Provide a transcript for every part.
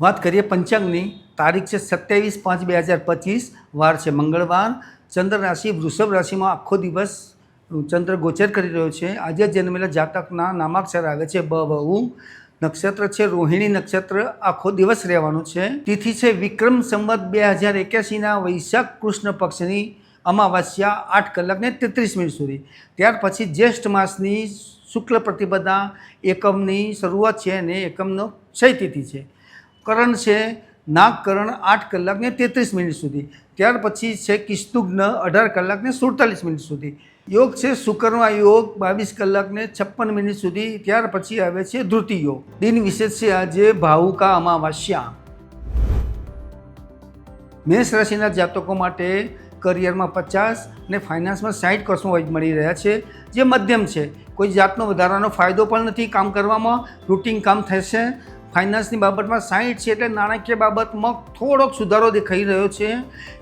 વાત કરીએ પંચાંગની. તારીખ છે સત્યાવીસ પાંચ બે હજાર પચીસ. વાર છે મંગળવાર. ચંદ્ર રાશિ વૃષભ રાશિમાં આખો દિવસ ચંદ્ર ગોચર કરી રહ્યો છે. આજે જન્મેલા જાતકના નામાક્ષર આવે છે બ બહુ નક્ષત્ર છે રોહિણી નક્ષત્ર. આખો દિવસ રહેવાનું છે. તિથિ છે વિક્રમ સંવત બે હજાર એક્યાસીના. વૈશાખ કૃષ્ણ પક્ષની અમાવાસ્યા આઠ કલાક ને તેત્રીસ મિનિટ સુધી. ત્યાર પછી જ્યેષ્ઠ માસની શુક્લ પ્રતિપદા એકમની શરૂઆત છે અને એકમનો ક્ષય તિથિ છે. કરણ છે, નાગકરણ આઠ કલાક ને તેત્રીસ મિનિટ સુધી. ત્યાર પછી છે કિસ્તુગ્ન અઢાર કલાક ને સુડતાલીસ મિનિટ સુધી. યોગ છે શુકર્મા યોગ બાવીસ કલાક ને છપ્પન મિનિટ સુધી. ત્યાર પછી આવે છે ધૃતિ યોગ. દિન વિશેષ છે આજે ભાવુકા અમાવાસ્યા. મેષ રાશિના જાતકો માટે કરિયરમાં પચાસ અને ફાઇનાન્સમાં સાઠ કોર્સમાં મળી રહ્યા છે, જે મધ્યમ છે. કોઈ જાતનો વધારાનો ફાયદો પણ નથી કામ કરવામાં. રૂટિન કામ થશે. ફાઇનાન્સની બાબતમાં સાહીઠ છે એટલે નાણાકીય બાબતમાં થોડોક સુધારો દેખાઈ રહ્યો છે.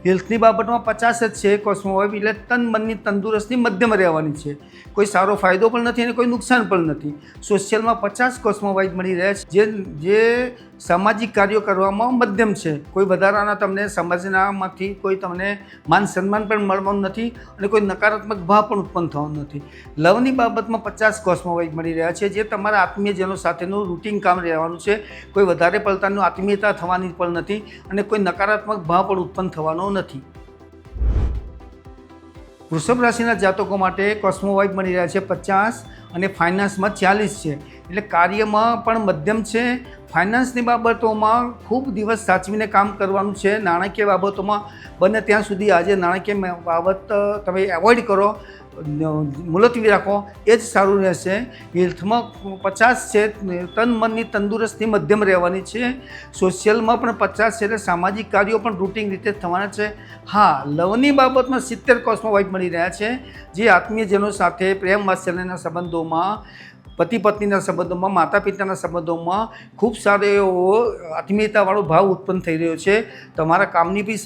હેલ્થની બાબતમાં પચાસ જ છે. કોસ્મો એટલે તન મનની તંદુરસ્તી મધ્યમ રહેવાની છે. કોઈ સારો ફાયદો પણ નથી અને કોઈ નુકસાન પણ નથી. સોશિયલમાં પચાસ કોસ્મો વાઇઝ મળી રહ્યા છે. જે જે સામાજિક કાર્યો કરવામાં મધ્યમ છે. કોઈ વધારાના તમને સમાજનામાંથી કોઈ તમને માન સન્માન પણ મળવાનું નથી અને કોઈ નકારાત્મક ભાવ પણ ઉત્પન્ન થવાનું નથી. લવની બાબતમાં પચાસ કોસ્મોવાઇક મળી રહ્યા છે, જે તમારા આત્મીયજનો સાથેનું રૂટિન કામ રહેવાનું છે. કોઈ વધારે પડતાનું આત્મીયતા થવાની પણ નથી અને કોઈ નકારાત્મક ભાવ પણ ઉત્પન્ન થવાનો નથી. વૃષભ રાશિના જાતકો માટે કોસ્મોવાઇફ મળી રહ્યા છે પચાસ અને ફાઇનાન્સમાં ચાલીસ છે. એટલે કાર્યમાં પણ મધ્યમ છે. ફાઇનાન્સની બાબતોમાં ખૂબ દિવસ સાચવીને કામ કરવાનું છે. નાણાકીય બાબતોમાં બને ત્યાં સુધી આજે નાણાકીય બાબત તમે એવોઇડ કરો. મુલતવી રાખો. એ જ સારું રહેશે. હેલ્થમાં પચાસ છે. તન મનની તંદુરસ્તી મધ્યમ રહેવાની છે. સોશિયલમાં પણ પચાસ છે એટલે સામાજિક કાર્યો પણ રૂટિન રીતે થવાના છે. હા, લવની બાબતમાં સિત્તેર કોર્સમાં વાઇફ મળી રહ્યા છે. જે આત્મીયજનો સાથે પ્રેમ વાત્સલ્યના સંબંધોમાં પતિ પત્નીના સંબંધોમાં, માતા પિતાના સંબંધોમાં ખૂબ સારો એવો આત્મીયતાવાળો ભાવ ઉત્પન્ન થઈ રહ્યો છે. તમારા કામની બી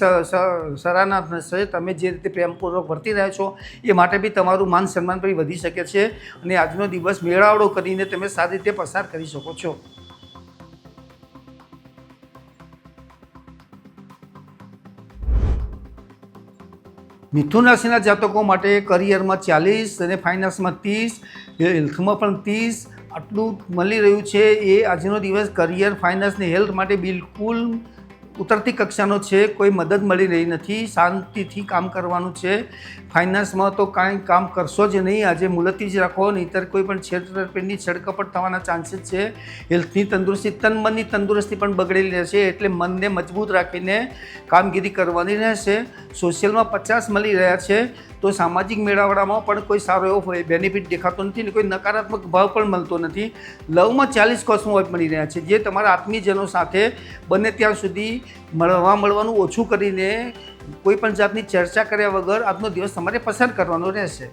સરાહના થશે તમે જે રીતે પ્રેમપૂર્વક વર્તી રહ્યા છો, એ માટે બી તમારું માન સન્માન પણ વધી શકે છે. અને આજનો દિવસ મેળાવડો કરીને તમે સારી રીતે પસાર કરી શકો છો. મિથુન રાશિના જાતકો માટે કરિયરમાં ચાલીસ અને ફાઇનાન્સમાં ત્રીસ હેલ્થમાં પણ ત્રીસ. આટલું મળી રહ્યું છે એ આજનો દિવસ કરિયર ફાઇનાન્સ ને હેલ્થ માટે બિલકુલ ઉતરતી કક્ષાનો છે, કોઈ મદદ મળી રહી નથી, શાંતિથી કામ કરવાનું છે. ફાઇનાન્સમાં તો કાંઈ કામ કરશો જ નહીં, આજે મુલતવી જ રાખો, નહીંતર કોઈ પણ છેતરપિંડની છડકપટ થવાના ચાન્સીસ છે. હેલ્થની તંદુરસ્તી તન મનની તંદુરસ્તી પણ બગડેલી રહેશે, એટલે મનને મજબૂત રાખીને કામગીરી કરવાની રહેશે. સોશિયલમાં પચાસ મળી રહ્યા છે, તો સામાજિક મેળાવડામાં પણ કોઈ સારો એવો હોય બેનિફિટ દેખાતો નથી ને કોઈ નકારાત્મક ભાવ પણ મળતો નથી. લવમાં ચાલીસ કોસ્મો મળી રહ્યા છે, જે તમારા આત્મીયજનો સાથે બને ત્યાં સુધી મળવા મળવાનું ઓછું કરીને કોઈ પણ જાતની ચર્ચા કર્યા વગર આજનો દિવસ તમારે પસાર કરવાનો રહેશે.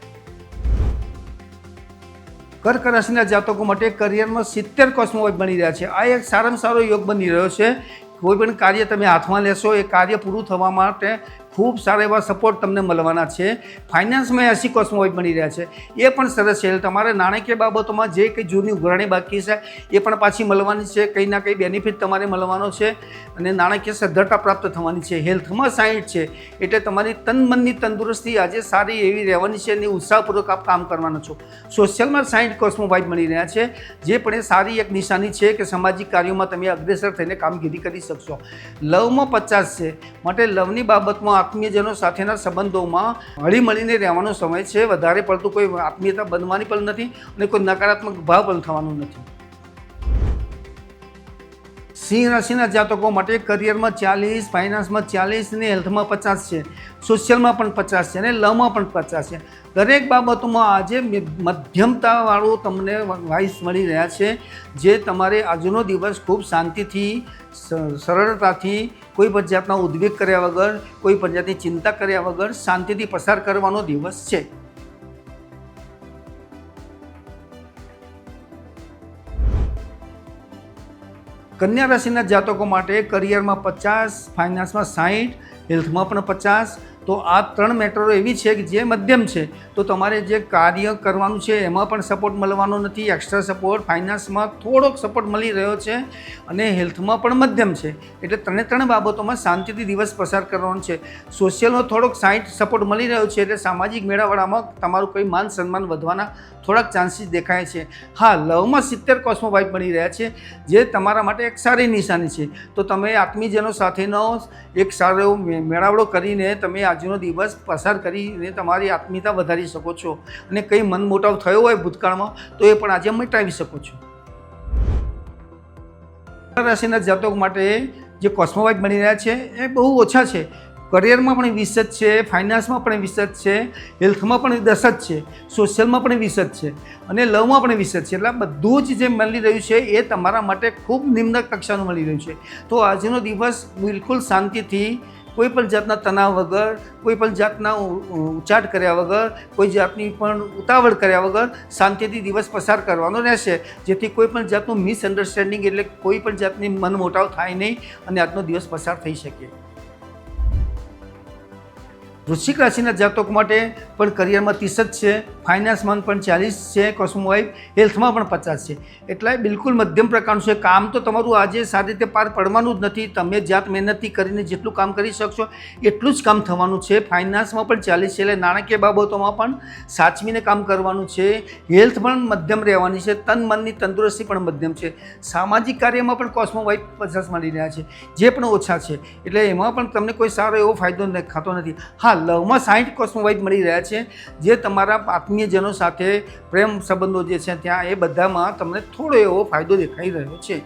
કર્ક રાશિના જાતકો માટે કરિયરમાં સિત્તેર કોસ્મો બની રહ્યા છે. આ એક સારામાં સારો યોગ બની રહ્યો છે. કોઈ પણ કાર્ય તમે હાથમાં લેશો, એ કાર્ય પૂરું થવા માટે ખૂબ સારા એવા સપોર્ટ તમને મળવાના છે. ફાઇનાન્સમાં એસી કોસ્મો મળી રહ્યા છે. એ પણ સરસ છે. તમારે નાણાકીય બાબતોમાં જે કંઈ જૂની ઉઘરાણી બાકી છે, એ પણ પાછી મળવાની છે. કંઈ ના કંઈ બેનિફિટ તમારે મળવાનો છે અને નાણાકીય સદ્ધરતા પ્રાપ્ત થવાની છે. હેલ્થમાં સાઈડ છે. એટલે તમારી તન મનની તંદુરસ્તી આજે સારી એવી રહેવાની છે અને ઉત્સાહપૂર્વક આપ કામ કરવાના છો. સોશિયલમાં સાઈડ કોસ્મો વાઇબ મળી રહ્યા છે. જે પણ એ સારી એક નિશાની છે કે સામાજિક કાર્યોમાં તમે અગ્રેસર થઈને કામગીરી કરી શકશો. લવમાં પચાસ છે. માટે લવની બાબતમાં આત્મીયજનો સાથેના સંબંધોમાં હળી મળીને રહેવાનો સમય છે. વધારે પડતું કોઈ આત્મીયતા બનવાની પણ નથી અને કોઈ નકારાત્મક ભાવ પણ થવાનો નથી. સિંહ રાશિના જાતકો માટે કરિયરમાં ચાલીસ, ફાઇનાન્સમાં ચાલીસ અને હેલ્થમાં પચાસ છે. સોશિયલમાં પણ પચાસ છે અને લવમાં પણ પચાસ છે. દરેક બાબતોમાં આજે મધ્યમતાવાળો તમને વાઇસ મળી રહ્યા છે. જે તમારે આજનો દિવસ ખૂબ શાંતિથી સરળતાથી, કોઈ પણ જાતના ઉદ્વેગ કર્યા વગર, કોઈ પણ જાતની ચિંતા કર્યા વગર શાંતિથી પસાર કરવાનો દિવસ છે. કન્યા રાશિના જાતકો માટે કરિયરમાં પચાસ ફાઇનાન્સમાં સાહીઠ હેલ્થમાં પણ પચાસ તો આ ત્રણ મેટરો એવી છે કે જે મધ્યમ છે. તો તમારે જે કાર્ય કરવાનું છે એમાં પણ સપોર્ટ મળવાનો નથી. એક્સ્ટ્રા સપોર્ટ ફાઇનાન્સમાં થોડોક સપોર્ટ મળી રહ્યો છે અને હેલ્થમાં પણ મધ્યમ છે. એટલે ત્રણે ત્રણ બાબતોમાં શાંતિથી દિવસ પસાર કરવાનો છે. સોશિયલનો થોડોક સાઇટ સપોર્ટ મળી રહ્યો છે એટલે સામાજિક મેળાવડામાં તમારું કોઈ માન સન્માન વધવાના થોડાક ચાન્સીસ દેખાય છે. હા, લવમાં સિત્તેર કોસ્મો વાઇફ બની રહ્યા છે, જે તમારા માટે એક સારી નિશાની છે. તો તમે આત્મીયજનો સાથેનો એક સારો મેળાવડો કરીને તમે આજનો દિવસ પસાર કરીને તમારી આત્મીયતા વધારી શકો છો અને કંઈ મનમોટાવ થયો હોય ભૂતકાળમાં, તો એ પણ આજે મટાવી શકો છો. રાશિના જાતક માટે જે કોસ્મોવાઇટ બની રહ્યા છે, એ બહુ ઓછા છે. કરિયરમાં પણ વીસ છે ફાઇનાન્સમાં પણ વીસ છે હેલ્થમાં પણ દસ જ છે સોશિયલમાં પણ વીસ છે અને લવમાં પણ વીસ છે. એટલે બધું જ જે મળી રહ્યું છે, એ તમારા માટે ખૂબ નિમ્ન કક્ષાનું મળી રહ્યું છે. તો આજનો દિવસ બિલકુલ શાંતિથી કોઈ પણ જાતના તણાવ વગર, કોઈ પણ જાતના ઉચાટ કર્યા વગર, કોઈ જાતની પણ ઉતાવળ કર્યા વગર શાંતિથી દિવસ પસાર કરવાનો રહેશે. જેથી કોઈ પણ જાતનું મિસઅન્ડરસ્ટેન્ડિંગ એટલે કોઈ પણ જાતની મનમોટાવ થાય નહીં અને આજનો દિવસ પસાર થઈ શકે. વૃશ્ચિક રાશિના જાતકો માટે પણ કરિયરમાં ત્રીસ જ છે, ફાઇનાન્સમાં પણ ચાલીસ છે કોસ્મોવાઇફ હેલ્થમાં પણ પચાસ છે. એટલે બિલકુલ મધ્યમ પ્રકારનું છે. કામ તો તમારું આજે સારી રીતે પાર પડવાનું જ નથી. તમે જાત મહેનતથી કરીને જેટલું કામ કરી શકશો, એટલું જ કામ થવાનું છે. ફાઇનાન્સમાં પણ ચાલીસ છે. એટલે નાણાકીય બાબતોમાં પણ સાચવીને કામ કરવાનું છે. હેલ્થ પણ મધ્યમ રહેવાની છે. તન મનની તંદુરસ્તી પણ મધ્યમ છે. સામાજિક કાર્યમાં પણ કોસ્મોવાઇફ પચાસ મળી રહ્યા છે. જે પણ ઓછા છે. એટલે એમાં પણ તમને કોઈ સારો એવો ફાયદો ખાતો નથી. હા લવમાં સાઠ કોસ્મોવાઇફ મળી રહ્યા છે. જે તમારા આત્મીયજનો સાથે પ્રેમ સંબંધો જે છે ત્યાં એ બધામાં તમને થોડો એવો ફાયદો દેખાઈ રહ્યો છે.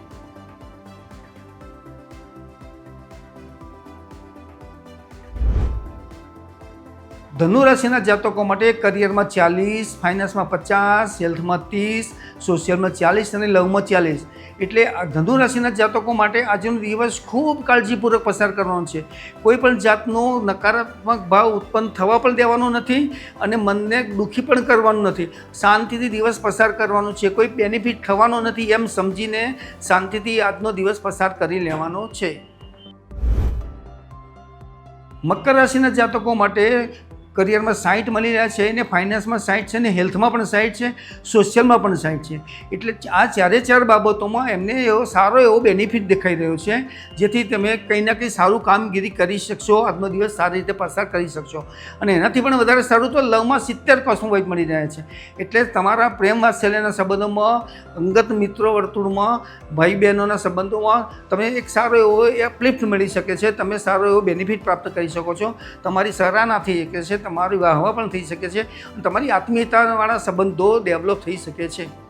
ધનુ રાશિના જાતકો માટે કરિયરમાં ચાલીસ ફાઇનાન્સમાં પચાસ હેલ્થમાં ત્રીસ સોશિયલમાં ચાલીસ અને લવમાં ચાલીસ. એટલે ધનુ રાશિના જાતકો માટે આજનો દિવસ ખૂબ કાળજીપૂર્વક પસાર કરવાનો છે. કોઈ પણ જાતનો નકારાત્મક ભાવ ઉત્પન્ન થવા પણ દેવાનો નથી અને મનને દુઃખી પણ કરવાનું નથી. શાંતિથી દિવસ પસાર કરવાનો છે. કોઈ બેનિફિટ થવાનો નથી એમ સમજીને શાંતિથી આજનો દિવસ પસાર કરી લેવાનો છે. મકર રાશિના જાતકો માટે કરિયરમાં સાઈટ મળી રહ્યા છે અને ફાઇનાન્સમાં સાઈટ છે ને હેલ્થમાં પણ સાઈટ છે, સોશિયલમાં પણ સાઈટ છે. એટલે આ ચારે ચાર બાબતોમાં એમને એવો સારો એવો બેનિફિટ દેખાઈ રહ્યો છે, જેથી તમે કંઈ ના કંઈ સારું કામગીરી કરી શકશો, આજનો દિવસ સારી રીતે પસાર કરી શકશો. અને એનાથી પણ વધારે સારું તો લવમાં સિત્તેર કોસ્મોવાઇફ મળી રહ્યા છે. એટલે તમારા પ્રેમ વાત્સલ્યના સંબંધોમાં, અંગત મિત્રો વર્તુળમાં ભાઈ બહેનોના સંબંધોમાં તમે એક સારો એવો અપલિફ્ટ મળી શકે છે, તમે સારો એવો બેનિફિટ પ્રાપ્ત કરી શકો છો. તમારી સરાહનાથી શકે છે તમારી વાહવા પણ થઈ શકે છે તમારી આત્મીયતાવાળા સંબંધો ડેવલપ થઈ શકે છે.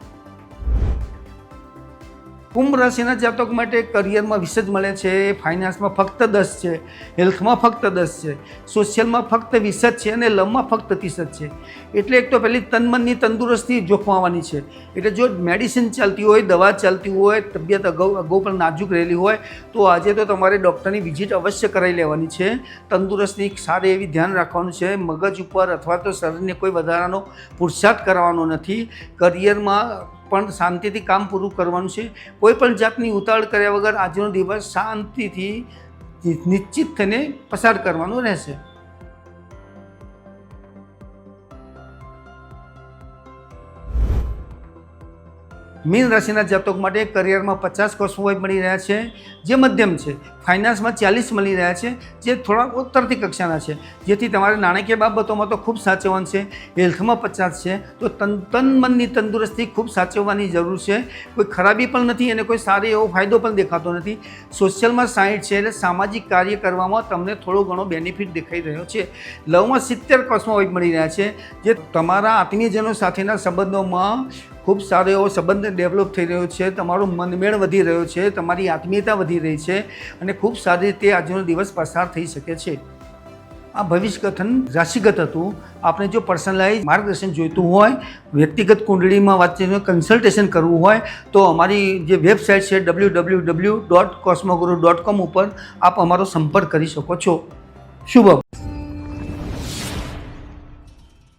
કુંભ રાશિના જાતક માટે કરિયરમાં વીસ જ મળે છે. ફાઇનાન્સમાં ફક્ત દસ છે. હેલ્થમાં ફક્ત દસ છે. સોશિયલમાં ફક્ત વીસ જ છે અને લવમાં ફક્ત ત્રીસ જ છે. એટલે એક તો પહેલી તનમનની તંદુરસ્તી જોખમાવાની છે. એટલે જો મેડિસિન ચાલતી હોય, દવા ચાલતી હોય, તબિયત અગાઉ અગાઉ પણ નાજુક રહેલી હોય, તો આજે તો તમારે ડૉક્ટરની વિઝિટ અવશ્ય કરાવી લેવાની છે. તંદુરસ્તી સારી એવી ધ્યાન રાખવાનું છે. મગજ ઉપર અથવા તો શરીરને કોઈ વધારાનો પુરસાદ કરાવવાનો નથી. કરિયરમાં પણ શાંતિથી કામ પૂરું કરવાનું છે. કોઈ પણ જાતની ઉતાવળ કર્યા વગર આજનો દિવસ શાંતિથી નિશ્ચિત થઈને પસાર કરવાનો રહેશે. મીન રાશિના જાતક માટે કરિયરમાં પચાસ કોસ્મોવાઇફ મળી રહ્યા છે, જે મધ્યમ છે. ફાઇનાન્સમાં ચાલીસ મળી રહ્યા છે, જે થોડા ઉત્તરથી કક્ષાના છે. જેથી તમારે નાણાકીય બાબતોમાં તો ખૂબ સાચવવાનું છે. હેલ્થમાં પચાસ છે, તો તન તન મનની તંદુરસ્તી ખૂબ સાચવવાની જરૂર છે. કોઈ ખરાબી પણ નથી અને કોઈ સારો એવો ફાયદો પણ દેખાતો નથી. સોશિયલમાં સાઈઠ છે એટલે સામાજિક કાર્ય કરવામાં તમને થોડો ઘણો બેનિફિટ દેખાઈ રહ્યો છે. લવમાં સિત્તેર કોસ્મોવાઇફ મળી રહ્યા છે, જે તમારા આત્મીયજનો સાથેના સંબંધોમાં ખૂબ સારો એવો સંબંધ ડેવલપ થઈ રહ્યો છે, તમારો મનમેળ વધી રહ્યો છે, તમારી આત્મીયતા વધી રહી છે અને ખૂબ સારી રીતે આજનો દિવસ પસાર થઈ શકે છે. આ ભવિષ્ય કથન રાશિગત હતું. આપણે જો પર્સનલાઇઝ માર્ગદર્શન જોઈતું હોય, વ્યક્તિગત કુંડળીમાં વાતચીત કન્સલ્ટેશન કરવું હોય, તો અમારી જે વેબસાઇટ છે W W W dot Cosmoguru dot com ઉપર આપ અમારો સંપર્ક કરી શકો છો. શુભમ